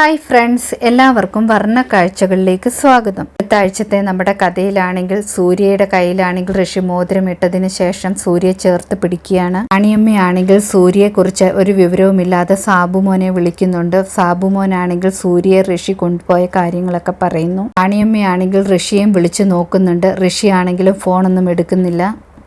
Hi friends എല്ലാവർക്കും വർണ കാഴ്ചകളിലേക്ക് സ്വാഗതം. അടുത്ത ആഴ്ചത്തെ നമ്മുടെ കഥയിലാണെങ്കിൽ സൂര്യയുടെ കയ്യിലാണെങ്കിൽ ഋഷി മോതിരം ഇട്ടതിന് ശേഷം സൂര്യ ചേർത്ത് പിടിക്കുകയാണ്. അണിയമ്മയാണെങ്കിൽ സൂര്യയെക്കുറിച്ച് ഒരു വിവരവുമില്ലാതെ സാബുമോനെ വിളിക്കുന്നുണ്ട്. സാബുമോനാണെങ്കിൽ സൂര്യയെ ഋഷി കൊണ്ടുപോയ കാര്യങ്ങളൊക്കെ പറയുന്നു. അണിയമ്മയാണെങ്കിൽ ഋഷിയെയും വിളിച്ചു നോക്കുന്നുണ്ട്. ഋഷിയാണെങ്കിലും ഫോണൊന്നും എടുക്കുന്നില്ല.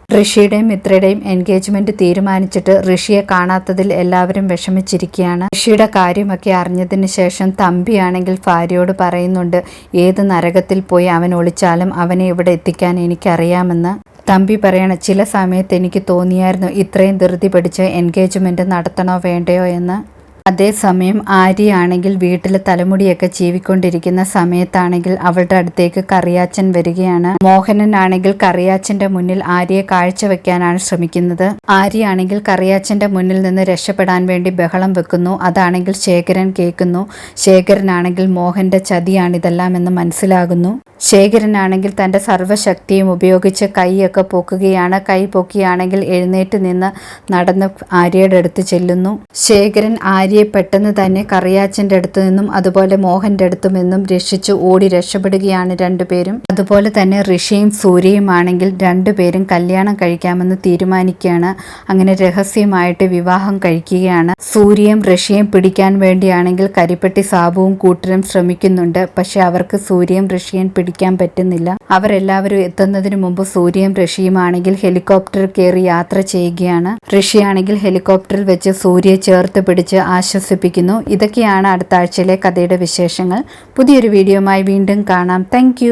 ഋഷിയുടെയും മിത്രയുടെയും എൻഗേജ്മെന്റ് തീരുമാനിച്ചിട്ട് ഋഷിയെ കാണാത്തതിൽ എല്ലാവരും വിഷമിച്ചിരിക്കുകയാണ്. ഋഷിയുടെ കാര്യമൊക്കെ അറിഞ്ഞതിന് ശേഷം തമ്പിയാണെങ്കിൽ ഭാര്യയോട് പറയുന്നുണ്ട് ഏത് നരകത്തിൽ പോയി അവൻ ഒളിച്ചാലും അവനെ ഇവിടെ എത്തിക്കാൻ എനിക്കറിയാമെന്ന്? തമ്പി പറയണ ചില സമയത്ത് എനിക്ക് തോന്നിയായിരുന്നു ഇത്രയും ധൃതി പിടിച്ച് എൻഗേജ്മെന്റ് നടത്തണോ വേണ്ടയോ എന്ന്. അതേസമയം ആര്യയാണെങ്കിൽ വീട്ടിലെ തലമുടിയൊക്കെ ചീവിക്കൊണ്ടിരിക്കുന്ന സമയത്താണെങ്കിൽ അവളുടെ അടുത്തേക്ക് കറിയാച്ചൻ വരികയാണ്. മോഹനനാണെങ്കിൽ കറിയാച്ചന്റെ മുന്നിൽ ആര്യയെ കാഴ്ചവെക്കാനാണ് ശ്രമിക്കുന്നത്. ആര്യയാണെങ്കിൽ കറിയാച്ചന്റെ മുന്നിൽ നിന്ന് രക്ഷപ്പെടാൻ വേണ്ടി ബഹളം വെക്കുന്നു. അതാണെങ്കിൽ ശേഖരൻ കേൾക്കുന്നു. ശേഖരനാണെങ്കിൽ മോഹന്റെ ചതിയാണിതെല്ലാം എന്ന് മനസ്സിലാകുന്നു. ശേഖരനാണെങ്കിൽ തന്റെ സർവശക്തിയും ഉപയോഗിച്ച് കൈയൊക്കെ പൊക്കുകയാണ്. കൈ പൊക്കിയാണെങ്കിൽ എഴുന്നേറ്റ് നിന്ന് നടന്ന് ആര്യയുടെ അടുത്ത് ചെല്ലുന്നു. ശേഖരൻ ആര്യയെ പെട്ടെന്ന് തന്നെ കറിയാച്ചന്റെ അടുത്തു നിന്നും അതുപോലെ മോഹന്റെ അടുത്തു നിന്നും രക്ഷിച്ച് ഓടി രക്ഷപ്പെടുകയാണ് രണ്ടുപേരും അതുപോലെ തന്നെ ഋഷിയും സൂര്യയും ആണെങ്കിൽ രണ്ടുപേരും കല്യാണം കഴിക്കാമെന്ന് തീരുമാനിക്കുകയാണ്. അങ്ങനെ രഹസ്യമായിട്ട് വിവാഹം കഴിക്കുകയാണ്. സൂര്യയും ഋഷിയും പിടിക്കാൻ വേണ്ടിയാണെങ്കിൽ കരിപ്പെട്ടി സാബുവും കൂട്ടരും ശ്രമിക്കുന്നുണ്ട്. പക്ഷെ അവർക്ക് സൂര്യയും ഋഷിയും പിടിക്കാൻ പറ്റുന്നില്ല. അവരെല്ലാവരും എത്തുന്നതിന് മുമ്പ് സൂര്യയും ഋഷിയുമാണെങ്കിൽ ഹെലികോപ്റ്റർ കയറി യാത്ര ചെയ്യുകയാണ്. ഋഷിയാണെങ്കിൽ ഹെലികോപ്റ്ററിൽ വെച്ച് സൂര്യയെ ചേർത്ത് പിടിച്ച് ആശ്വസിപ്പിക്കുന്നു. ഇതൊക്കെയാണ് അടുത്ത ആഴ്ചയിലെ കഥയുടെ വിശേഷങ്ങൾ. പുതിയൊരു വീഡിയോയുമായി വീണ്ടും കാണാം. താങ്ക്